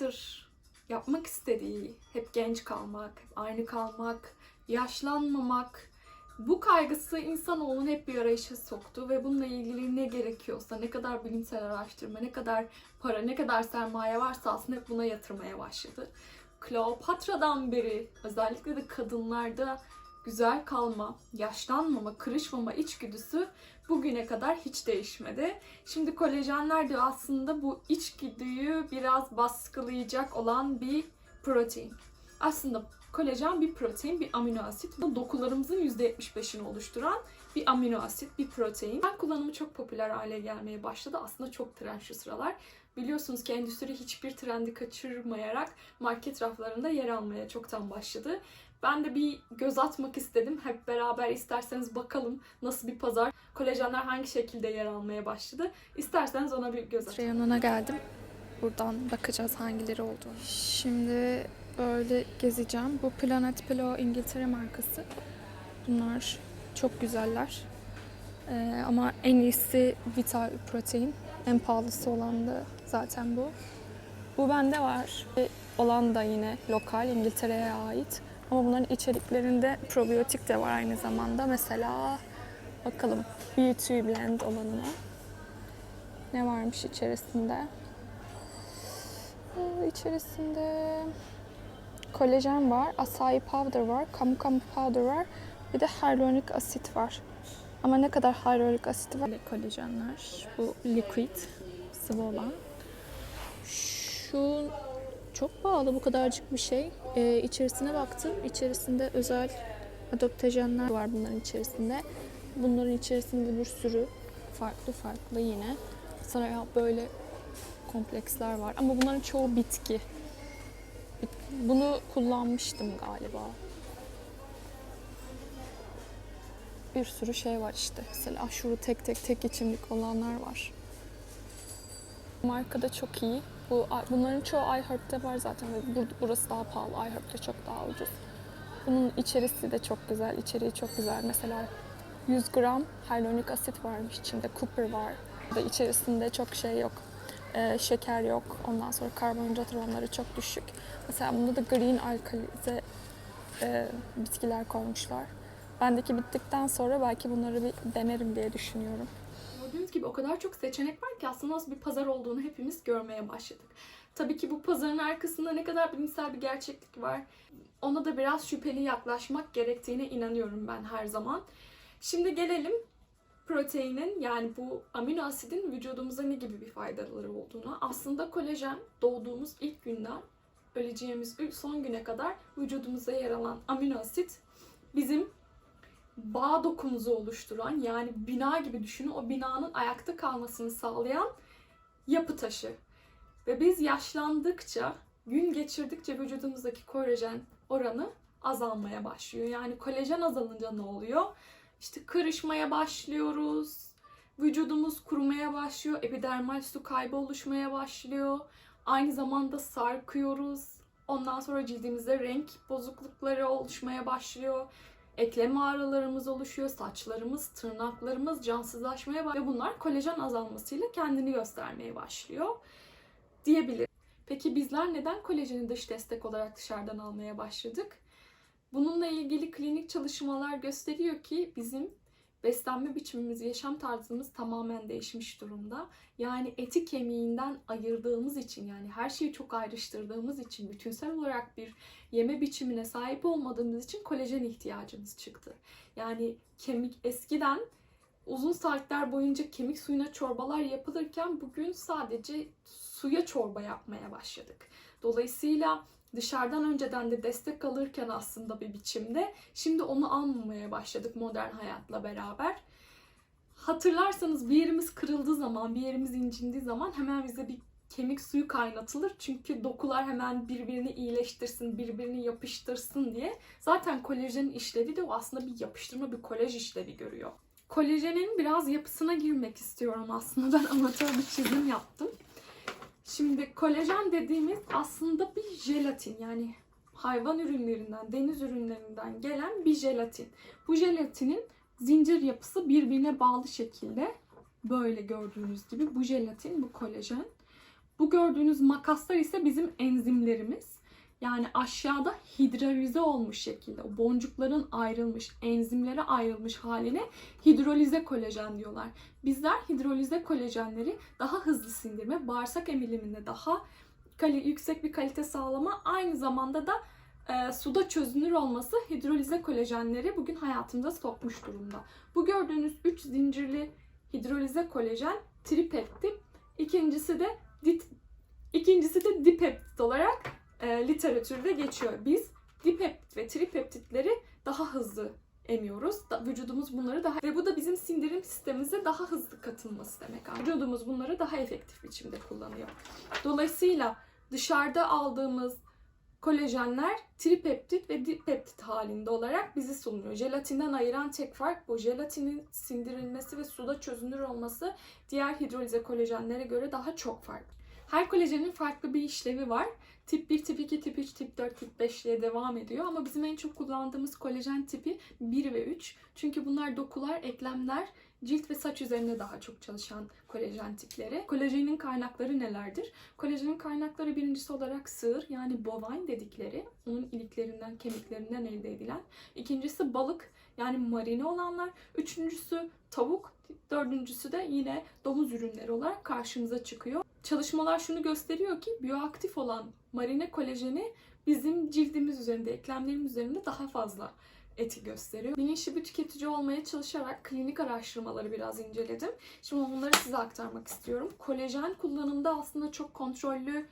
yıllardır yapmak istediği, hep genç kalmak, aynı kalmak, yaşlanmamak, bu kaygısı insanoğlunu hep bir arayışa soktu ve bununla ilgili ne gerekiyorsa, ne kadar bilimsel araştırma, ne kadar para, ne kadar sermaye varsa aslında hep buna yatırmaya başladı. Kleopatra'dan beri özellikle de kadınlarda güzel kalma, yaşlanmama, kırışmama içgüdüsü bugüne kadar hiç değişmedi. Şimdi kolajenler de aslında bu içgüdüyü biraz baskılayacak olan bir protein. Aslında kolajen bir protein, bir amino asit. Bu dokularımızın %75'ini oluşturan bir amino asit, bir protein. Ben kullanımı çok popüler hale gelmeye başladı. Aslında çok trend şu sıralar. Biliyorsunuz ki endüstri hiçbir trendi kaçırmayarak market raflarında yer almaya çoktan başladı. Ben de bir göz atmak istedim. Hep beraber isterseniz bakalım nasıl bir pazar. Kolajenler hangi şekilde yer almaya başladı. İsterseniz ona bir göz atalım. Reyonuna geldim. Buradan bakacağız hangileri olduğunu. Şimdi böyle gezeceğim. Bu Planet Pillow İngiltere markası. Bunlar çok güzeller. Ee, ama en iyisi Vital Protein. En pahalısı olan da zaten bu. Bu bende var. Bir Olan da yine lokal İngiltere'ye ait. Ama bunların içeriklerinde probiyotik de var aynı zamanda. Mesela bakalım Beauty Blend olanına. Ne varmış içerisinde? Ee, İçerisinde kolajen var, acai powder var, kamu kamu powder var. Bir de hyaluronik asit var. Ama ne kadar hyaluronik asit var? Kolajenler. Bu liquid, sıvı olan. Şu çok pahalı bu kadarcık bir şey. Ee, içerisine baktım. İçerisinde özel adaptojenler var bunların içerisinde. Bunların içerisinde bir sürü farklı farklı yine. Sonra böyle kompleksler var. Ama bunların çoğu bitki. Bit- Bunu kullanmıştım galiba. Bir sürü şey var işte. Mesela şurada tek tek tek içimlik olanlar var. Marka da çok iyi. Bu bunların çoğu iHeart'te var zaten ve bur- burası daha pahalı. iHeart'te çok daha ucuz. Bunun içerisi de çok güzel. İçeriği çok güzel. Mesela 100 gram hyaluronik asit varmış içinde. Cooper var. Da içerisinde çok şey yok. Ee, şeker yok. Ondan sonra karbonhidrat oranları çok düşük. Mesela bunda da green alkalize e, bitkiler koymuşlar. Bendeki bittikten sonra belki bunları bir denerim diye düşünüyorum. Gibi o kadar çok seçenek var ki aslında nasıl bir pazar olduğunu hepimiz görmeye başladık. Tabii ki bu pazarın arkasında ne kadar bilimsel bir gerçeklik var ona da biraz şüpheli yaklaşmak gerektiğine inanıyorum ben her zaman. Şimdi gelelim proteinin yani bu amino asidin vücudumuza ne gibi bir faydaları olduğuna. Aslında kolajen doğduğumuz ilk günden öleceğimiz son güne kadar vücudumuza yer alan amino asit bizim bağ dokumuzu oluşturan yani bina gibi düşünün o binanın ayakta kalmasını sağlayan yapı taşı. Ve biz yaşlandıkça, gün geçirdikçe vücudumuzdaki kolajen oranı azalmaya başlıyor. Yani kolajen azalınca ne oluyor? İşte kırışmaya başlıyoruz. Vücudumuz kurumaya başlıyor. Epidermal su kaybı oluşmaya başlıyor. Aynı zamanda sarkıyoruz. Ondan sonra cildimizde renk bozuklukları oluşmaya başlıyor. Eklem ağrılarımız oluşuyor, saçlarımız, tırnaklarımız cansızlaşmaya başlıyor. Ve bunlar kolajen azalmasıyla kendini göstermeye başlıyor diyebilirim. Peki bizler neden kolajeni dış destek olarak dışarıdan almaya başladık? Bununla ilgili klinik çalışmalar gösteriyor ki bizim beslenme biçimimiz, yaşam tarzımız tamamen değişmiş durumda. Yani eti kemiğinden ayırdığımız için yani her şeyi çok ayrıştırdığımız için bütünsel olarak bir yeme biçimine sahip olmadığımız için kolajen ihtiyacımız çıktı. Yani kemik eskiden uzun saatler boyunca kemik suyuna çorbalar yapılırken bugün sadece suya çorba yapmaya başladık. Dolayısıyla dışarıdan önceden de destek alırken aslında bir biçimde şimdi onu almamaya başladık modern hayatla beraber. Hatırlarsanız bir yerimiz kırıldığı zaman, bir yerimiz incindiği zaman hemen bize bir kemik suyu kaynatılır. Çünkü dokular hemen birbirini iyileştirsin, birbirini yapıştırsın diye. Zaten kolajenin işlevi de o aslında bir yapıştırma, bir kolaj işlevi görüyor. Kolajenin biraz yapısına girmek istiyorum aslında. Ben amatör bir çizim yaptım. Şimdi kolajen dediğimiz aslında bir jelatin yani hayvan ürünlerinden, deniz ürünlerinden gelen bir jelatin. Bu jelatinin zincir yapısı birbirine bağlı şekilde böyle gördüğünüz gibi bu jelatin, bu kolajen Bu gördüğünüz makaslar ise bizim enzimlerimiz. Yani aşağıda hidrolize olmuş şekilde o boncukların ayrılmış, enzimlere ayrılmış haline hidrolize kolajen diyorlar. Bizler hidrolize kolajenleri daha hızlı sindirme, bağırsak emiliminde daha kali, yüksek bir kalite sağlama, aynı zamanda da e, suda çözünür olması hidrolize kolajenleri bugün hayatımıza sokmuş durumda. Bu gördüğünüz 3 zincirli hidrolize kolajen tripeptit, ikincisi de dit, ikincisi de dipeptit olarak e, literatürde geçiyor. Biz dipeptit ve tripeptitleri daha hızlı emiyoruz. Da, vücudumuz bunları daha ve bu da bizim sindirim sistemimize daha hızlı katılması demek. Vücudumuz bunları daha efektif biçimde kullanıyor. Dolayısıyla dışarıda aldığımız kolajenler tripeptit ve dipeptit halinde olarak bizi sunuyor. Jelatinden ayıran tek fark bu. Jelatinin sindirilmesi ve suda çözünür olması diğer hidrolize kolajenlere göre daha çok farklı. Her kolajenin farklı bir işlevi var. Tip 1, tip 2, tip 3, tip 4, tip 5 diye devam ediyor. Ama bizim en çok kullandığımız kolajen tipi 1 ve 3. Çünkü bunlar dokular, eklemler, cilt ve saç üzerinde daha çok çalışan kolajen tipleri. Kolajenin kaynakları nelerdir? Kolajenin kaynakları birincisi olarak sığır yani bovine dedikleri, onun iliklerinden, kemiklerinden elde edilen. İkincisi balık yani marine olanlar. Üçüncüsü tavuk. Dördüncüsü de yine domuz ürünleri olarak karşımıza çıkıyor. Çalışmalar şunu gösteriyor ki biyoaktif olan marine kolajeni bizim cildimiz üzerinde, eklemlerimiz üzerinde daha fazla eti gösteriyor. Bilinçli bir tüketici olmaya çalışarak klinik araştırmaları biraz inceledim. Şimdi onları size aktarmak istiyorum. Kolajen kullanımında aslında çok kontrollü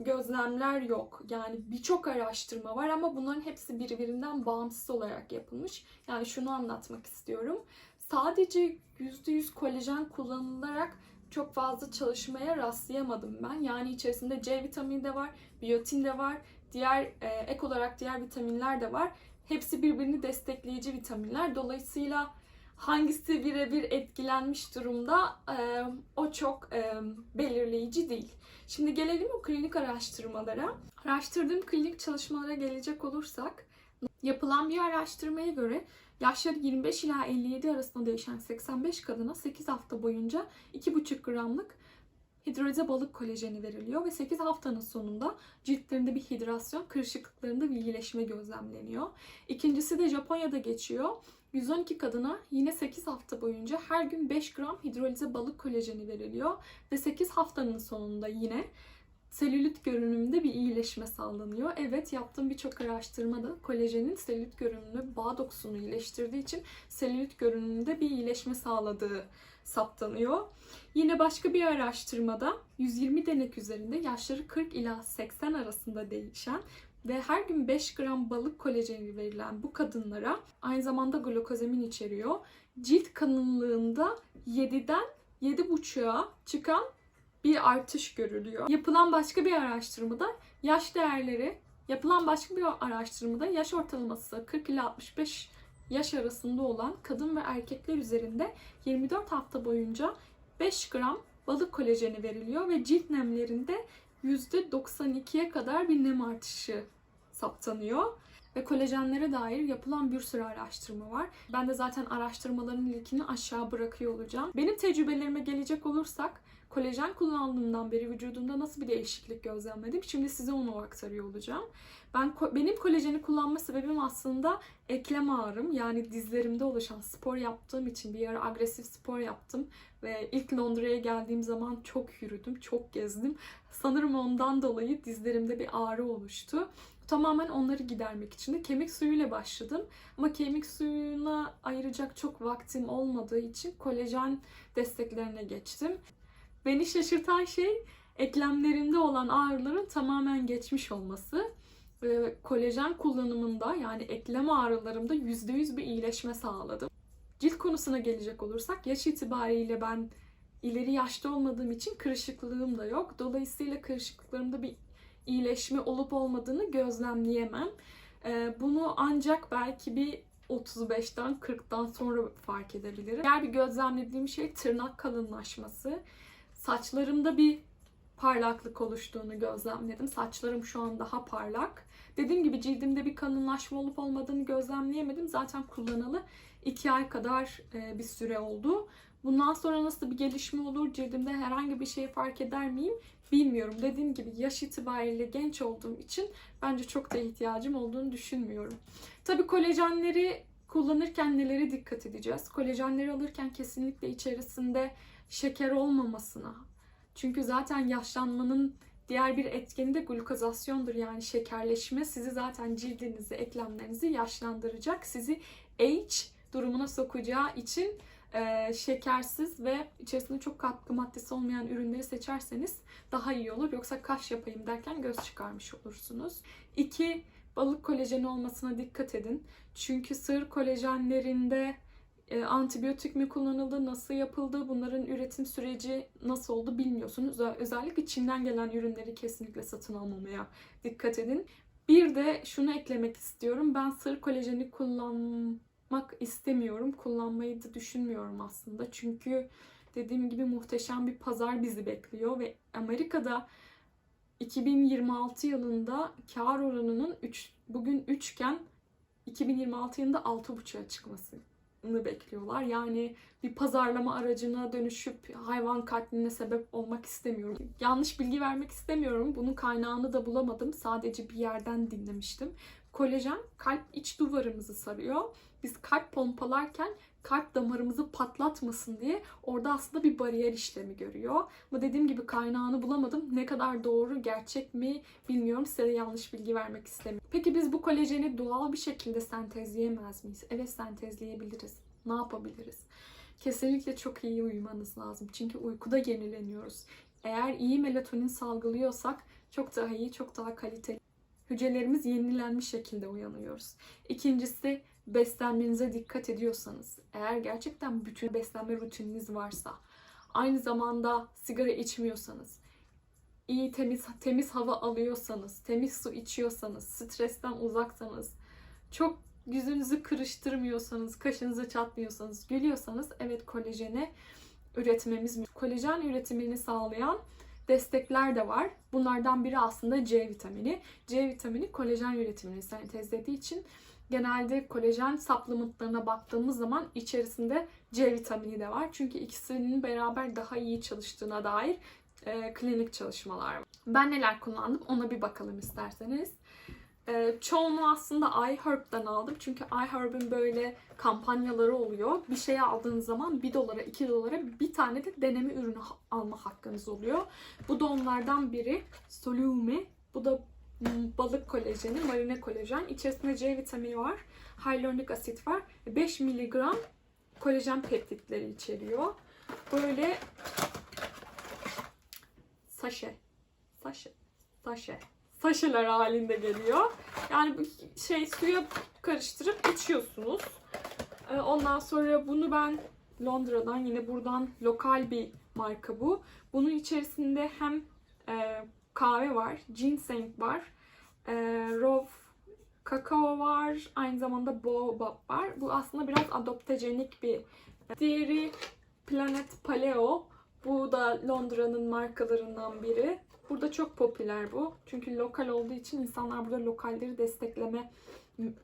gözlemler yok. Yani birçok araştırma var ama bunların hepsi birbirinden bağımsız olarak yapılmış. Yani şunu anlatmak istiyorum. Sadece %100 kolajen kullanılarak çok fazla çalışmaya rastlayamadım ben. Yani içerisinde C vitamini de var, biyotin de var, diğer e, ek olarak diğer vitaminler de var. Hepsi birbirini destekleyici vitaminler. Dolayısıyla hangisi birebir etkilenmiş durumda e, o çok e, belirleyici değil. Şimdi gelelim o klinik araştırmalara. Araştırdığım klinik çalışmalara gelecek olursak yapılan bir araştırmaya göre yaşları 25 ila 57 arasında değişen 85 kadına 8 hafta boyunca 2,5 gramlık hidrolize balık kolajeni veriliyor ve 8 haftanın sonunda ciltlerinde bir hidrasyon, kırışıklıklarında bir iyileşme gözlemleniyor. İkincisi de Japonya'da geçiyor. 112 kadına yine 8 hafta boyunca her gün 5 gram hidrolize balık kolajeni veriliyor ve 8 haftanın sonunda yine selülit görünümünde bir iyileşme sağlanıyor. Evet yaptığım birçok araştırmada kolajenin selülit görünümünü bağ dokusunu iyileştirdiği için selülit görünümünde bir iyileşme sağladığı saptanıyor. Yine başka bir araştırmada 120 denek üzerinde yaşları 40 ila 80 arasında değişen ve her gün 5 gram balık kolajeni verilen bu kadınlara aynı zamanda glukozamin içeriyor. Cilt kalınlığında 7'den 7,5'a çıkan bir artış görülüyor. Yapılan başka bir araştırmada yaş değerleri, yapılan başka bir araştırmada yaş ortalaması 40 ile 65 yaş arasında olan kadın ve erkekler üzerinde 24 hafta boyunca 5 gram balık kolajeni veriliyor ve cilt nemlerinde %92'ye kadar bir nem artışı saptanıyor. Ve kolajenlere dair yapılan bir sürü araştırma var. Ben de zaten araştırmaların linkini aşağı bırakıyor olacağım. Benim tecrübelerime gelecek olursak kolajen kullandığımdan beri vücudumda nasıl bir değişiklik gözlemledim? Şimdi size onu aktarıyor olacağım. Ben benim kolajeni kullanma sebebim aslında eklem ağrım yani dizlerimde oluşan spor yaptığım için bir ara agresif spor yaptım ve ilk Londra'ya geldiğim zaman çok yürüdüm, çok gezdim. Sanırım ondan dolayı dizlerimde bir ağrı oluştu. Tamamen onları gidermek için de kemik suyuyla başladım. Ama kemik suyuna ayıracak çok vaktim olmadığı için kolajen desteklerine geçtim. Beni şaşırtan şey eklemlerimde olan ağrıların tamamen geçmiş olması. Ve kolajen kullanımında yani eklem ağrılarımda %100 bir iyileşme sağladım. Cilt konusuna gelecek olursak yaş itibariyle ben ileri yaşta olmadığım için kırışıklığım da yok. Dolayısıyla kırışıklıklarımda bir iyileşme olup olmadığını gözlemleyemem. Ee, bunu ancak belki bir 35'ten 40'tan sonra fark edebilirim. Diğer bir gözlemlediğim şey tırnak kalınlaşması. Saçlarımda bir parlaklık oluştuğunu gözlemledim. Saçlarım şu an daha parlak. Dediğim gibi cildimde bir kalınlaşma olup olmadığını gözlemleyemedim. Zaten kullanalı 2 ay kadar bir süre oldu. Bundan sonra nasıl bir gelişme olur, cildimde herhangi bir şey fark eder miyim bilmiyorum. Dediğim gibi yaş itibariyle genç olduğum için bence çok da ihtiyacım olduğunu düşünmüyorum. Tabii kolajenleri kullanırken nelere dikkat edeceğiz? Kolajenleri alırken kesinlikle içerisinde şeker olmamasına. Çünkü zaten yaşlanmanın diğer bir etkeni de glukozasyondur yani şekerleşme. Sizi zaten cildinizi, eklemlerinizi yaşlandıracak. Sizi age durumuna sokacağı için e, şekersiz ve içerisinde çok katkı maddesi olmayan ürünleri seçerseniz daha iyi olur. Yoksa kaş yapayım derken göz çıkarmış olursunuz. İki, balık kolajeni olmasına dikkat edin. Çünkü sığır kolajenlerinde e, antibiyotik mi kullanıldı, nasıl yapıldı, bunların üretim süreci nasıl oldu bilmiyorsunuz. Özellikle Çin'den gelen ürünleri kesinlikle satın almamaya dikkat edin. Bir de şunu eklemek istiyorum. Ben sığır kolajeni kullanmak istemiyorum. Kullanmayı da düşünmüyorum aslında. Çünkü dediğim gibi muhteşem bir pazar bizi bekliyor ve Amerika'da 2026 yılında kar oranının 3, bugün 3 iken 2026 yılında 6.5'a çıkmasını bekliyorlar. Yani bir pazarlama aracına dönüşüp hayvan katline sebep olmak istemiyorum. Yanlış bilgi vermek istemiyorum. Bunun kaynağını da bulamadım. Sadece bir yerden dinlemiştim. Kolajen kalp iç duvarımızı sarıyor. Biz kalp pompalarken kalp damarımızı patlatmasın diye orada aslında bir bariyer işlemi görüyor. Ama dediğim gibi kaynağını bulamadım. Ne kadar doğru, gerçek mi bilmiyorum. Size yanlış bilgi vermek istemiyorum. Peki biz bu kolajeni doğal bir şekilde sentezleyemez miyiz? Evet sentezleyebiliriz. Ne yapabiliriz? Kesinlikle çok iyi uyumanız lazım. Çünkü uykuda yenileniyoruz. Eğer iyi melatonin salgılıyorsak çok daha iyi, çok daha kaliteli. Hücrelerimiz yenilenmiş şekilde uyanıyoruz. İkincisi beslenmenize dikkat ediyorsanız, eğer gerçekten bütün beslenme rutininiz varsa, aynı zamanda sigara içmiyorsanız, iyi temiz temiz hava alıyorsanız, temiz su içiyorsanız, stresten uzaksanız, çok yüzünüzü kırıştırmıyorsanız, kaşınızı çatmıyorsanız, gülüyorsanız evet kolajeni üretmemiz. Kolajen üretimini sağlayan destekler de var. Bunlardan biri aslında C vitamini. C vitamini kolajen üretimini sentezlediği için genelde kolajen supplementlarına baktığımız zaman içerisinde C vitamini de var. Çünkü ikisinin beraber daha iyi çalıştığına dair e, klinik çalışmalar var. Ben neler kullandım ona bir bakalım isterseniz. E, çoğunu aslında iHerb'den aldım. Çünkü iHerb'in böyle kampanyaları oluyor. Bir şey aldığınız zaman 1 dolara 2 dolara bir tane de deneme ürünü alma hakkınız oluyor. Bu da onlardan biri. Solume. Bu da balık kolajeni, marine kolajen. İçerisinde C vitamini var. Hyaluronik asit var. 5 miligram kolajen peptitleri içeriyor. Böyle saşe. Saşe. Saşe. Saşeler halinde geliyor. Yani şey suya karıştırıp içiyorsunuz. Ee, Ondan sonra bunu ben Londra'dan yine buradan lokal bir marka bu. Bunun içerisinde hem e, kahve var, ginseng var, e, raw kakao var, aynı zamanda baobab var. Bu aslında biraz adaptojenik bir. Diğeri Planet Paleo. Bu da Londra'nın markalarından biri. Burada çok popüler bu. Çünkü lokal olduğu için insanlar burada lokalleri destekleme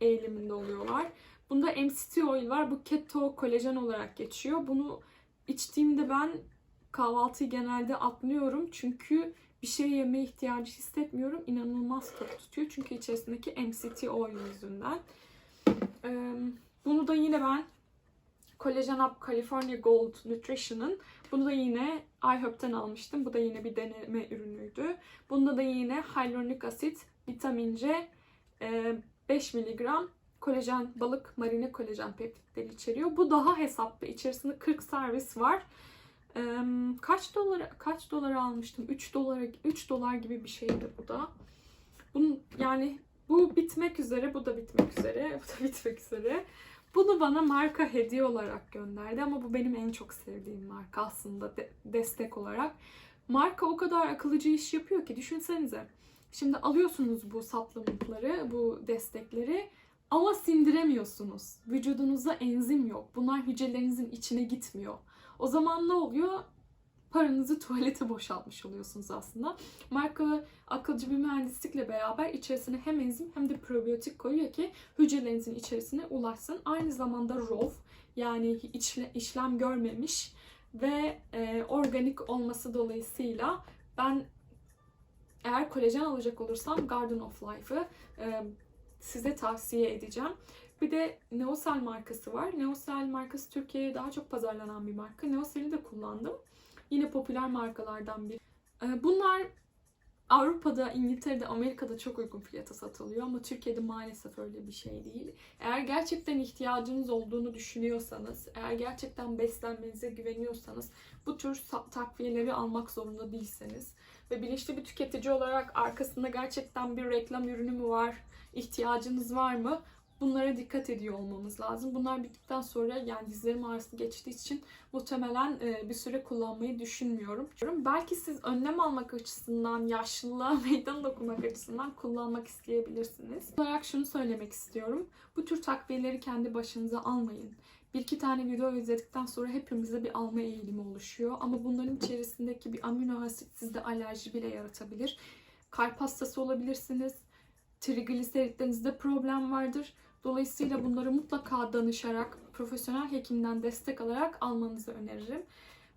eğiliminde oluyorlar. Bunda MCT oil var. Bu keto kolajen olarak geçiyor. Bunu içtiğimde ben kahvaltıyı genelde atlıyorum. Çünkü bir şey yemeye ihtiyacı hissetmiyorum. İnanılmaz tok tutuyor. Çünkü içerisindeki MCT oil yüzünden. Bunu da yine ben Collagen Up California Gold Nutrition'ın bunu da yine iHerb'ten almıştım. Bu da yine bir deneme ürünüydü. Bunda da yine hyaluronik asit, vitamin C, e, 5 miligram kolajen, balık marine kolajen peptitleri içeriyor. Bu daha hesaplı. İçerisinde 40 servis var. Ee, kaç dolar kaç dolara almıştım? 3 dolara 3 dolar gibi bir şeydi bu da. Bunun yani bu bitmek üzere, bu da bitmek üzere, bu da bitmek üzere. Bunu bana marka hediye olarak gönderdi ama bu benim en çok sevdiğim marka aslında de- destek olarak. Marka o kadar akıllıcı iş yapıyor ki düşünsenize. Şimdi alıyorsunuz bu supplementları, bu destekleri ama sindiremiyorsunuz. Vücudunuzda enzim yok. Bunlar hücrelerinizin içine gitmiyor. O zaman ne oluyor? Paranızı tuvalete boşaltmış oluyorsunuz aslında. Marka akılcı bir mühendislikle beraber içerisine hem enzim hem de probiyotik koyuyor ki hücrelerinizin içerisine ulaşsın. Aynı zamanda RAW yani içle- işlem görmemiş ve e, organik olması dolayısıyla ben eğer kolajen alacak olursam Garden of Life'ı e, size tavsiye edeceğim. Bir de Neosel markası var. Neosel markası Türkiye'ye daha çok pazarlanan bir marka. Neosel'i de kullandım. Yine popüler markalardan biri. E, bunlar Avrupa'da, İngiltere'de, Amerika'da çok uygun fiyata satılıyor ama Türkiye'de maalesef öyle bir şey değil. Eğer gerçekten ihtiyacınız olduğunu düşünüyorsanız, eğer gerçekten beslenmenize güveniyorsanız bu tür takviyeleri almak zorunda değilseniz ve bilinçli bir tüketici olarak arkasında gerçekten bir reklam ürünü mü var, ihtiyacınız var mı? Bunlara dikkat ediyor olmamız lazım. Bunlar bittikten sonra yani dizlerim ağrısı geçtiği için muhtemelen e, bir süre kullanmayı düşünmüyorum. Belki siz önlem almak açısından, yaşlılığa meydan okumak açısından kullanmak isteyebilirsiniz. Olarak şunu söylemek istiyorum. Bu tür takviyeleri kendi başınıza almayın. Bir iki tane video izledikten sonra hepimizde bir alma eğilimi oluşuyor. Ama bunların içerisindeki bir amino asit sizde alerji bile yaratabilir. Kalp hastası olabilirsiniz. Trigliseritlerinizde problem vardır. Dolayısıyla bunları mutlaka danışarak, profesyonel hekimden destek alarak almanızı öneririm.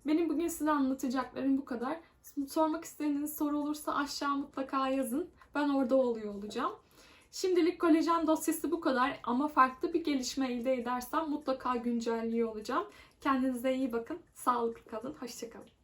Benim bugün size anlatacaklarım bu kadar. Sormak istediğiniz soru olursa aşağı mutlaka yazın. Ben orada oluyor olacağım. Şimdilik kolajen dosyası bu kadar ama farklı bir gelişme elde edersem mutlaka güncelliyor olacağım. Kendinize iyi bakın, sağlıklı kalın, hoşçakalın.